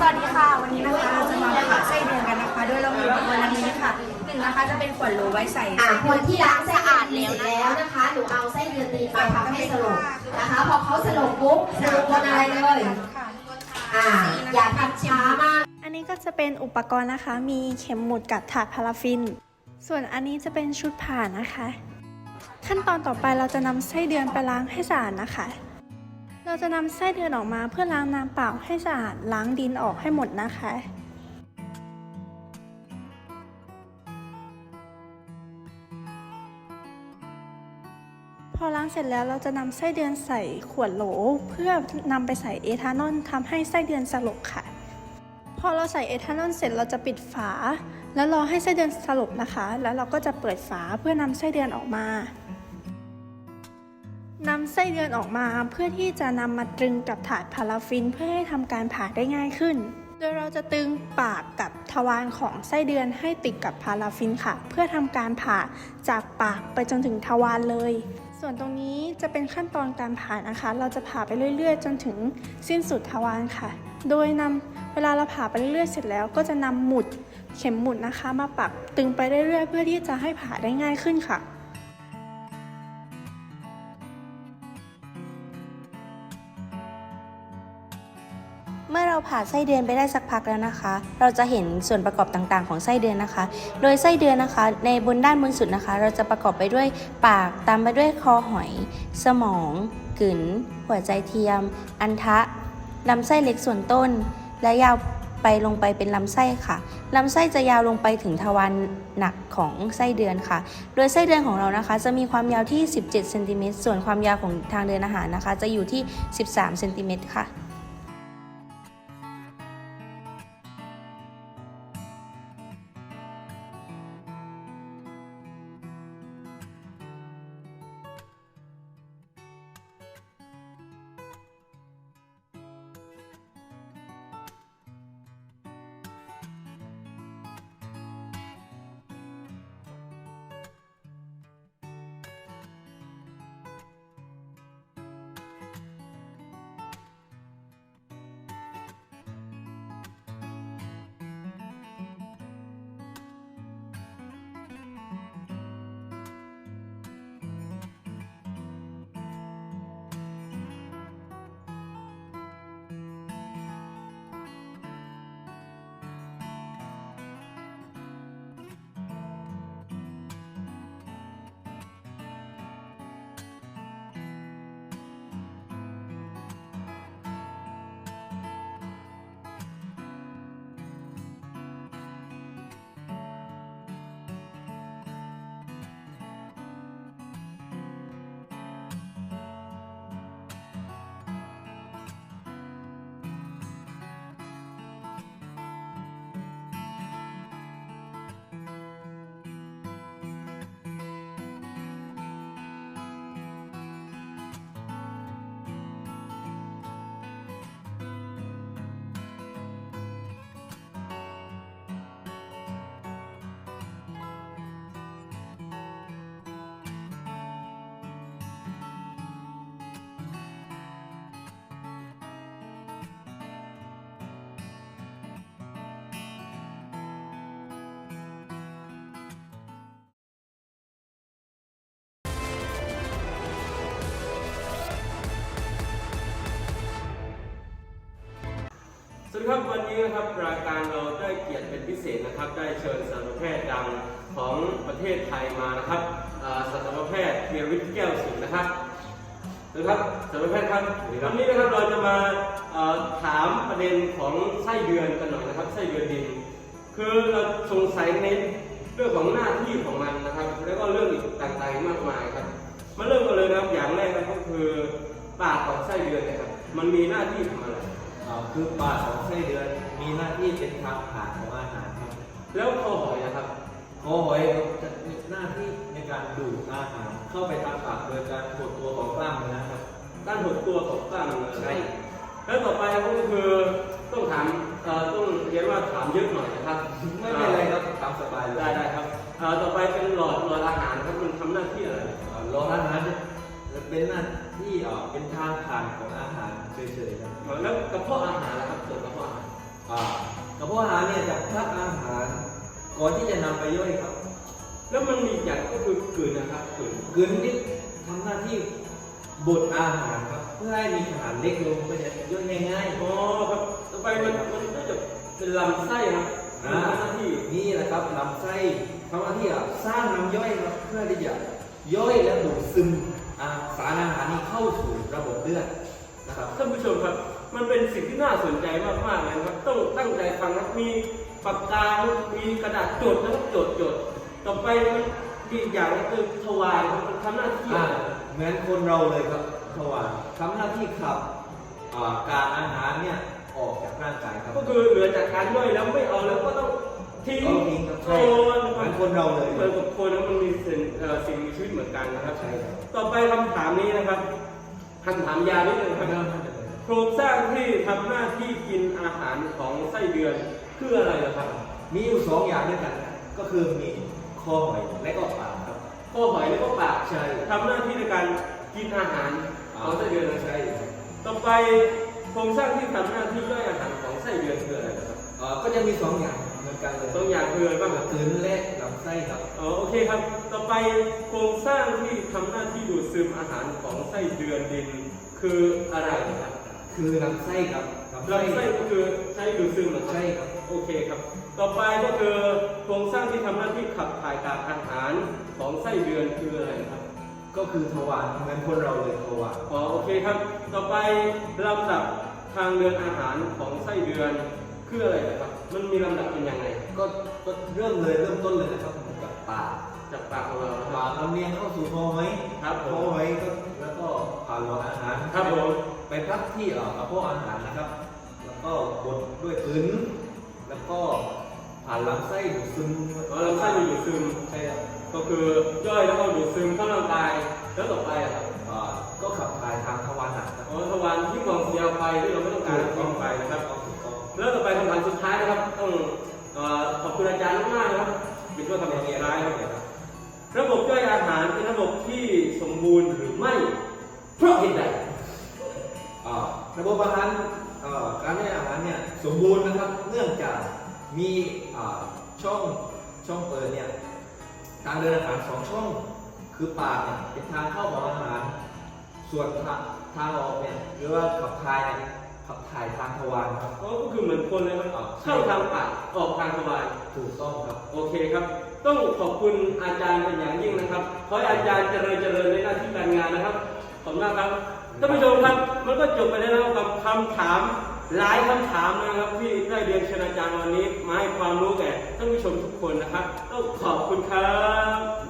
สวัสดีค่ะ วันนี้นะคะเราจะมาผ่าไส้เดือนกันนะคะโดยเรามีอุปกรณ์ดังนี้ค่ะหนึ่งนะคะจะเป็นขวดโหลไว้ใส่ อ่าไส้คเดือนนที่ล้างไส้เดือนดีเสร็จแล้วนะคะหนูเอาไส้เดือนดีไปทำให้สลบนะคะ พอเขาสลบปุ๊บหนูคนอะไรเลยค่ะอ่าอย่าทำช้ามาก อันนี้ก็จะเป็นอุปกรณ์นะคะ มีเข็มหมุดกับถาดพาราฟิน ส่วนอันนี้จะเป็นชุดผ่านะคะ ขั้นตอนต่อไปเราจะนำไส้เดือนไปล้างให้สะอาดนะคะ เราจะนำไส้เดือนออกมาเพื่อล้างน้ำเปล่าให้สะอาดล้างดินออกให้หมดนะคะพอล้างเสร็จแล้วเราจะนำไส้เดือนใส่ขวดโหล เพื่อนำไปใส่เอทานอลทำให้ไส้เดือนสลบค่ะ พอเราใส่เอทานอลเสร็จเราจะปิดฝา แล้วรอให้ไส้เดือนสลบนะคะ แล้วเราก็จะเปิดฝาเพื่อนำไส้เดือนออกมา นำไส้เดือนออกมาเพื่อที่จะนำมาตรึงกับถาดพาราฟินเพื่อให้ทำการผ่าได้ง่ายขึ้น โดยเราจะตึงปากกับทวารของไส้เดือนให้ติดกับพาราฟินค่ะ เพื่อทำการผ่าจากปากไปจนถึงทวารเลย ส่วนตรงนี้จะเป็นขั้นตอนการผ่านะคะ เราจะผ่าไปเรื่อย ๆ จนถึงสิ้นสุดทวารค่ะ โดยนำเวลาเราผ่าไปเรื่อยๆเสร็จแล้ว ก็จะนำหมุดเข็มหมุดนะคะ มาปักตึงไปเรื่อยๆ เพื่อที่จะให้ผ่าได้ง่ายขึ้นค่ะ ผ่าไส้เดือนไปได้สักพักแล้วนะคะ เราจะเห็นส่วนประกอบต่างๆ ของไส้เดือนนะคะ โดยไส้เดือนนะคะ ในบนด้านบนสุดนะคะ เราจะประกอบไปด้วยปากตามไปด้วยคอหอย สมองกึ๋นหัวใจเทียม อันทะลำไส้เล็กส่วนต้น และยาวไปลงไปเป็นลำไส้ค่ะ ลำไส้จะยาวลงไปถึงทวารหนักของไส้เดือนค่ะ โดยไส้เดือนของเรานะคะ จะมีความยาวที่ 17เซนติเมตรส่วนความยาวของทางเดินอาหารนะคะ จะอยู่ที่ 13เซนติเมตรค่ะ วัสดีครับวันนี้นะครับรายการเราได้เกียรติเป็นพิเศษนะครับ ได้เชิญสัตวแพทย์ดังของประเทศไทยมานะครับอ่าสัตวแพทย์เพียรวิทย์แก้วสิงห์นะครับสวัสดีครับสัตวแพทย์ครับวันนี้นะครับเราจะมาเอ่อถามประเด็นของไส้เดือนกันหน่อยนะครับ ไส้เดือนดิน คือเราสงสัยในเรื่องของหน้าที่ของมันนะครับ แล้วก็เรื่องอีกต่างๆมากมายครับมาเริ่มกันเลยนะครับอย่างแรกนะครับก็คือปากของไส้เดือนเนะครับ มันมีหน้าที่ทำอะไรอ่า คือปากของไส้เดือนมีหน้าที่เป็นทางผ่านของอาหารครับ แล้วคอหอยนะครับคอหอยจะมีหน้าที่ในการดูดอาหารเข้าไปทางปากโดยการหดตัวของกล้ามเนื้อครับการหดตัวของกล้ามเนื้อใช่แล้วต่อไปก็คือต้องถามเอ่อต้องเรียนว่าถามเยอะหน่อยนะครับไม่เป็นไรครับตามสบายเลยได้ได้ครับเอ่อต่อไปเป็นหลอดหลอดอาหารครับมันทำหน้าที่อะไรอ่ารออาหารจะ เป็นหน้าที่อ่าเป็นทางผ่านของอาหารเฉยๆครับแล้วกระเพาะอาหารนะครับส่วนกระเพาะอาหารอ่าเพาะอาหารเนี่ยจะพักอาหารก่อนที่จะนำไปย่อยครับ แล้วมันมีอีกอย่างก็คือกลืนนะครับกลืนกลืนนี่ทำหน้าที่บดอาหารครับเพื่อให้มีขนาดเล็กลงก็จะย่อยง่ายๆ อ๋อครับต่อไปมันมันก็จะเป็นลำไส้ครับอ่าทำหน้าที่นี่แหละครับลำไส้ทำหน้าที่อะสร้างน้ำย่อยครับเพื่อที่จะย่อยและดูดซึมอ่า สารอาหารนี้เข้าสู่ระบบเลือดนะครับท่านผู้ชมครับ มันเป็นสิ่งที่น่าสนใจมากๆเลยนะครับต้องตั้งใจฟังนะครับมีปากกา มีกระดาษจดนะครับจดจดต่อไปมันมีอีกอย่างก็คือทวารครับมันทำหน้าที่อ่าอะไรเหมือนคนเราเลยครับทวารทำหน้าที่ขับอ่าการอาหารเนี่ยออกจากร่างกายครับ ก็คือเหลือจากการย่อยแล้วไม่เอาแล้วก็ต้อง ทิ้งต้องทิ้งครับโซใช่นเหมือนคนเราเลย เหมือนกับคนแล้วมันมีสิ่งเอ่อสิ่งมีชีวิตเหมือนกันนะครับ ใช่ครับ ต่อไปคำถามนี้นะครับคำถามยาวนิดนึงครับเริ่มต้นจากไหนโครงสร้างที่ทำหน้าที่กินอาหารของไส้เดือนคืออะไรล่ะครับ มีอยู่สองอย่างด้วยกันก็คือมีคอหอยและก็ปากครับ ข้อหอยแล้วก็ปากใช่ ทำหน้าที่ในการกินอาหารของไส้เดือนนะใช่ต่อไปโครงสร้างที่ทำหน้าที่ย่อยอาหารของไส้เดือนคืออะไรนะครับ เอ่อก็จะมีสองอย่างเห มือนกันเลยตัวอย่างคืออะไรบ้างครับกลืนและลำไส้ครับอ๋อโอเคครับ ต่อไปโครงสร้างที่ทำหน้าที่ดูดซึมอาหารของไส้เดือนดินคืออะไรนะครับคือลำไส้ครับลำไส้ก็คือใช้ดูดซึมเหรอครับใช่ครับโอเคครับ ต่อไปก็คือโครงสร้างที่ทำหน้าที่ขับถ่ายกากอาหารของไส้เดือนคืออะไรครับ ก็คือทวารเหมือนคนเราเลยทวารอ๋อโอเคครับ ต่อไปลำดับทางเดินอาหารของไส้เดือน คืออะไรนะครับ มันมีลำดับเป็นยังไง ก็ก็เริ่มเลยเริ่มต้นเลยนะครับเหมือนกับปากจากปากของเรานะคปารับกลำเลียงเข้าสู่คอหอยครับผคอม หอยก็แล้วก็ผ่านหลอดอาหารครับผม ไปพักที่เอ่อกระเพาะอาหารนะครับ แล้วก็บดด้วยกลืนแล้วก็ผ่านลำไส้ดูดซึมอ๋อลำไส้มีดูดซึม ใช่ครับก็คือย่อยแล้วก็ดูดซึมเข้าร่างกายแล้วต่อไปอะครับอ่าก็ขับถ่ายทางทวารหนักครับ อ๋อทวารที่มองเสียไปที่เราไม่ต้องการให้มอง เป็นตัวคำถามสุดท้ายครับระบบย่อยอาหารเป็นระบบที่สมบูรณ์หรือไม่ เพราะเหตุใดระบบอาหารการให้อาหารเนี่ยสมบูรณ์นะครับเนื่องจากมีช่องช่องเปิดเนี่ยทางเดินอาหารสองช่องคือปากเนี่ยเป็นทางเข้าของอาหาร ส่วนทางออกเนี่ยหรือว่าขับถ่ายเนี่ย ขับถ่ายทางทวารครับก็คือเหมือนคนเลยครับเข้าทางปากออกทางทวารถูกต้องครับ โอเคครับ ต้องขอบคุณอาจารย์เป็นอย่างยิ่งนะครับ ขอให้อาจารย์เจริญเจริญในหน้าที่การงานนะครับ ขอบคุณมากครับท่านผู้ชมครับ มันก็จบไปแล้วนะครับกับคำถามหลายคำถามนะครับที่ได้เรียนเชิญอาจารย์วันนี้มาให้ความรู้แก่ท่านผู้ชมทุกคนนะครับ ต้องขอบคุณครับ